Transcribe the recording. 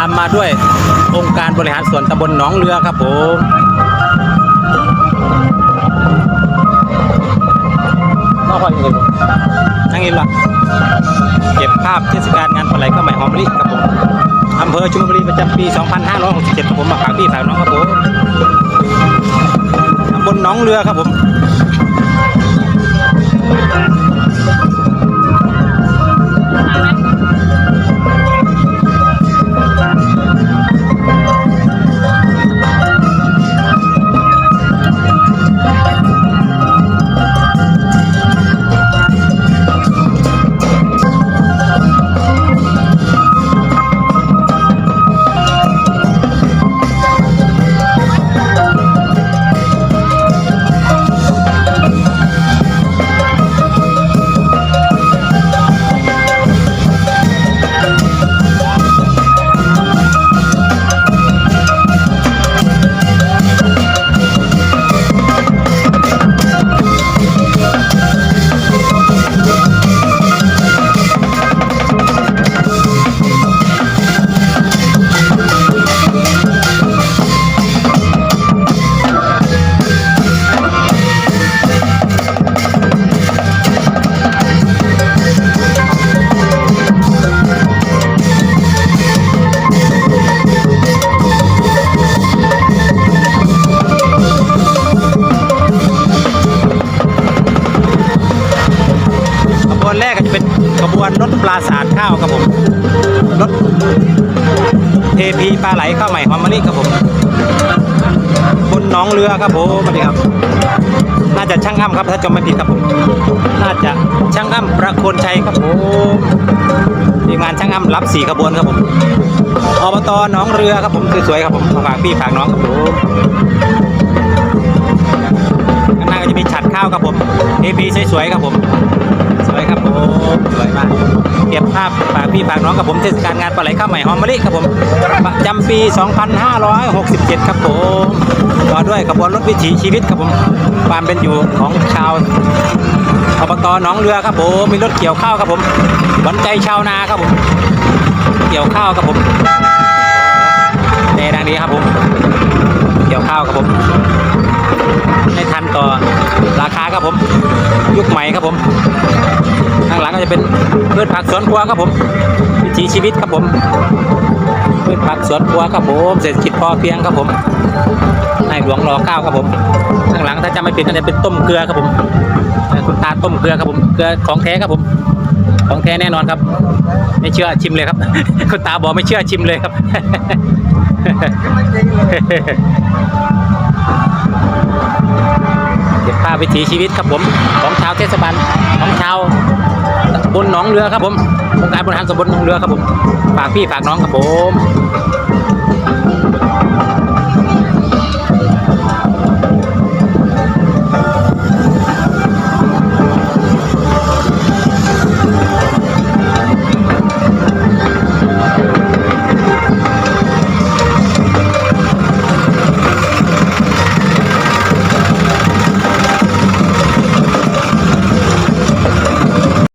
ามมาด้วยองค์การบริหารส่วนตำบลหนองเรือครับผมนอกจากนี้นั่งอินหรอเก็บภาพเทศกาลงานปลาไหลข้าวใหม่หอมมะลิครับผมอำเภอชุมพรีประจำปี 2567ครับผมมาฝากพี่ฝากน้องครับผมตำบลหนองเรือครับผม ลาสาดข้าวครับผมรถเทพีปลาไหลข้าวใหม่หอมมะลิครับผมบนหนองเรือครับผมสวัสดีครับ น่าจะช่างอ้ำครับถ้าจำไม่ผิดครับผมน่าจะช่างอ้ำประโคนชัยครับผมทีมงานช่างอ้ำรับสี่ขบวนครับผมอบตหนองเรือครับผมสวยๆครับผมมาฝากพี่ฝากน้องครับผมข้างหน้าก็จะมีฉัดข้าวครับผมเอพีสวยๆครับผมสวยครับผมสวยมากเก็บ ภาพฝากพี่ฝากน้องกับผมเทศกาลงานปลาไหลข้าวใหม่หอมมะลิครับผมประจำปี 2567 ครับผมต่อด้วยขบวนรถวิถีชีวิตครับผมความเป็นอยู่ของชาวอบตหนองเรือครับผมมีรถเกี่ยวข้าวครับผมหวันใจชาวนาครับผมเกี่ยวข้าวครับผมในดังนี้ครับผมเกี่ยวข้าวครับผมไม่ทันต่อราคาครับผม ยุคใหม่ครับผมางหลังก็จะเป็นพืชผักสวนครัวครับผมวิถีชีวิตครับผมพืชผักสวนครัวครับผมเศรษฐกิจพอเพียงครับผมในหลวงรอเก้าครับผมข้างหลังถ้าจะไม่ผิดก็จะเป็นต้มเกลือครับผมคุณตาต้มเกลือครับผมเกลือของแท้ครับผม ของแท้แน่นอนครับ ไม่เชื่อชิมเลยครับ คุณตาบอกไม่เชื่อชิมเลยครับเก็บภาพวิถีชีวิตครับผม ของชาวเทศบาลของชาวำบนหนองเรือครับผมองค์การบริหารตำบลหนองเรือครับผมฝากพี่ฝากน้องครับผม